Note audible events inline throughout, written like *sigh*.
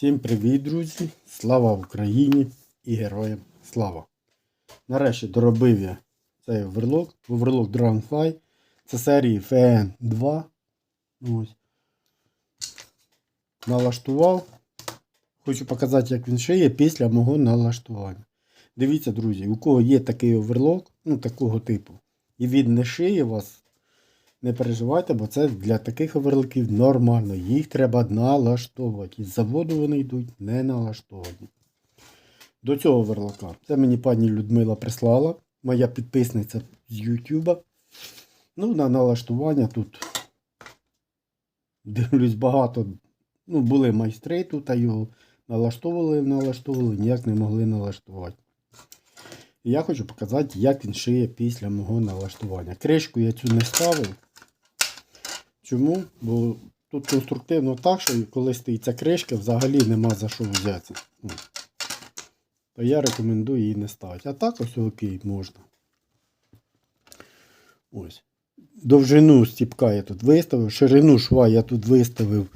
Всім привіт, друзі! Слава Україні і героям слава! Нарешті доробив я цей оверлок. Оверлок Dragonfly. Це серії FN2. Ось. Налаштував. Хочу показати, як він шиє після мого налаштування. Дивіться, друзі, у кого є такий оверлок, ну такого типу, і він не шиє вас, не переживайте, бо це для таких оверлоків нормально. Їх треба налаштовувати. Із заводу вони йдуть не налаштовані. До цього оверлока. Це мені пані Людмила прислала, моя підписниця з Ютуба. Ну, на налаштування тут дивлюсь багато. Ну, були майстри тут, а його налаштовували, налаштовували, ніяк не могли налаштувати. Я хочу показати, як він шиє після мого налаштування. Кришку я цю не ставив. Чому? Бо тут конструктивно так, що коли стоїть ця кришка, взагалі нема за що взятися. Ну, То я рекомендую її не ставити. А так ось окей, можна. Ось. Довжину стіпка я тут виставив, ширину шва я тут виставив.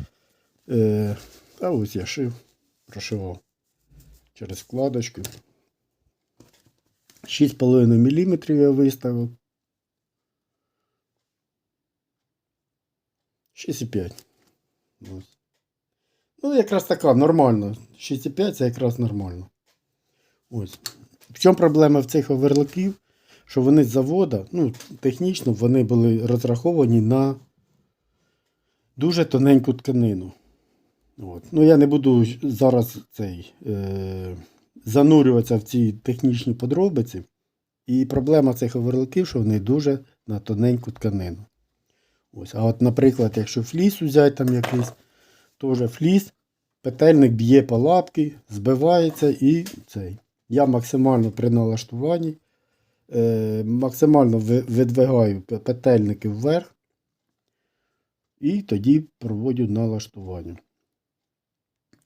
Е, а ось я шив, прошивав через вкладочку. 6,5 мм я виставив. 6,5. Ну, якраз така нормально. 6,5 це якраз нормально. Ось. В чому проблема в цих оверлоків? Що вони з завода, ну, технічно вони були розраховані на дуже тоненьку тканину. От. Ну, я не буду зараз цей, е, занурюватися в ці технічні подробиці. І проблема цих оверлоків, що вони дуже на тоненьку тканину. Ось. А от, наприклад, якщо фліс взяти там якийсь, то фліс, петельник б'є по лапки, збивається і цей. Я максимально при налаштуванні е, максимально видвигаю петельники вверх і тоді проводжу налаштування.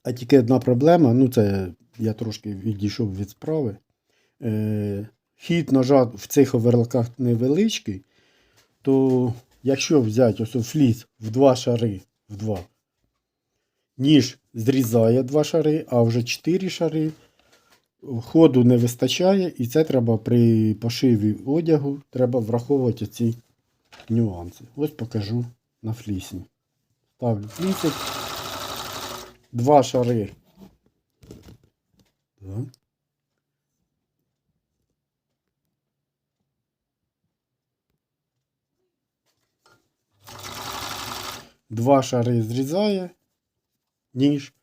А тільки одна проблема, ну це я трошки відійшов від справи. Е, хід ножа в цих оверлоках невеличкий, то якщо взяти ось фліс в два шари, в два, ніж зрізає два шари, а вже чотири шари, ходу не вистачає, і це треба при пошиві одягу, треба враховувати ці нюанси. Ось покажу на флісі. Ставлю флісик. Два шари. Так. Два шари зрізає ніж.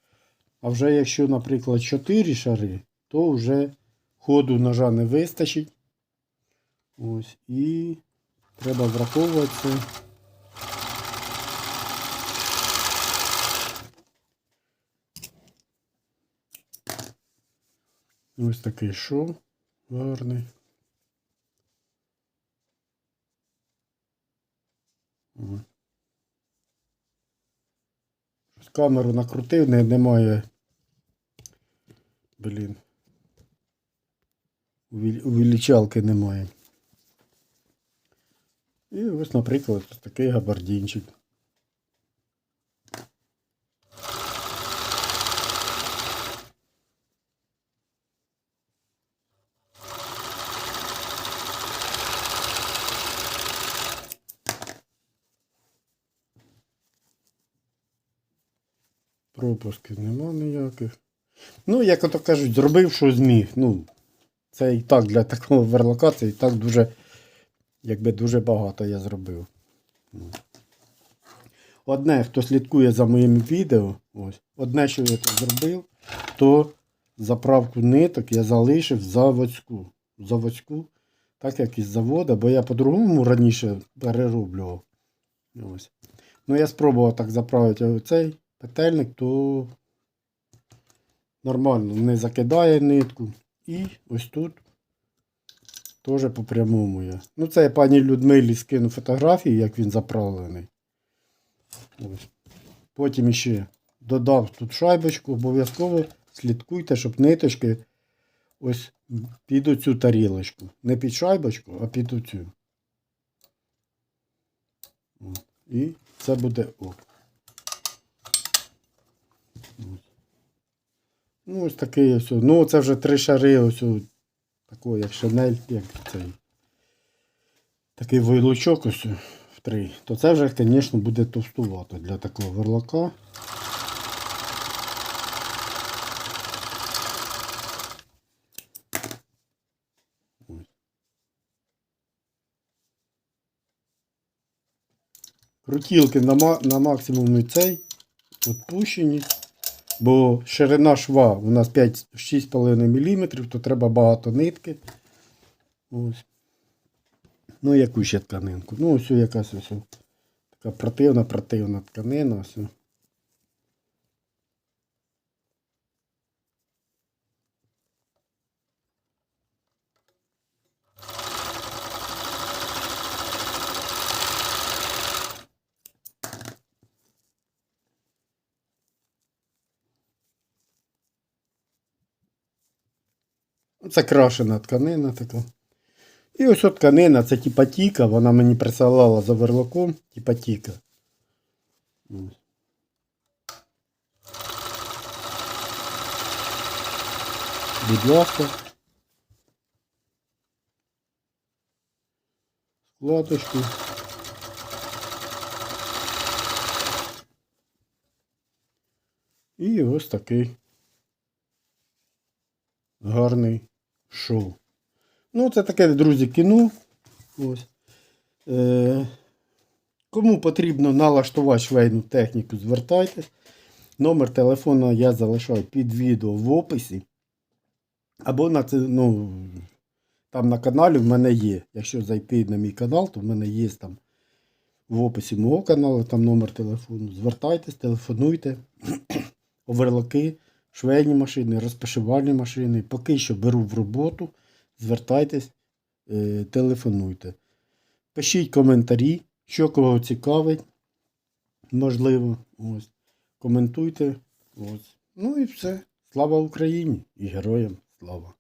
А вже якщо, наприклад, 4 шари, то вже ходу ножа не вистачить. Ось. І треба враховувати. Ось такий шов гарний. Ось. Камеру накрутив, не, немає. Блін. Увеличалки немає. І ось, наприклад, такий габардінчик. Пропусків нема ніяких. Ну, як ото кажуть, зробив, що зміг. Ну, це і так для такого верлока, це і так дуже, якби дуже багато я зробив. Ну. Одне, хто слідкує за моїм відео, ось, одне, що я тут зробив, то заправку ниток я залишив заводську. Заводську, так як із завода, бо я по-другому раніше перероблював. Ось. Ну, я спробував так заправити оцей петельник, то нормально не закидає нитку. І ось тут теж по прямому я. Ну, це я пані Людмилі скину фотографії, як він заправлений. Ось. Потім ще додав тут шайбочку, обов'язково слідкуйте, щоб ниточки ось під оцю тарілочку. Не під шайбочку, а під оцю. І це буде ок. Ну, ось такий ось. Ну, це вже три шари, ось о, такий, як шинель, як цей. Такий вилучок ось в три. То це вже, звісно, буде товстувато для такого верлака. Крутілки на, на максимум цей відпущені. Бо ширина шва у нас 5 6,5 мм, то треба багато нитки. Ось. Ну, яку ще тканинку. Ну, ось якась ось така противна, противна тканина. Ось. Це крашена тканина така. І ось от тканина, це типа тіка, вона мені присилала за верлаком, типа тіка. Будь ласка. Складочку. І ось такий гарний шоу. Ну, це таке, друзі, кіно. Ось. Е, кому потрібно налаштувати швейну техніку, звертайтесь. Номер телефону я залишаю під відео в описі. Або на це, ну, там на каналі в мене є. Якщо зайти на мій канал, то в мене є там в описі мого каналу, там номер телефону. Звертайтесь, телефонуйте. *clears throat* Оверлоки, швейні машини, розпашивальні машини. Поки що беру в роботу. Звертайтесь, е, телефонуйте. Пишіть коментарі, що кого цікавить. Можливо. Ось. Коментуйте. Ось. Ну і все. Слава Україні і героям слава!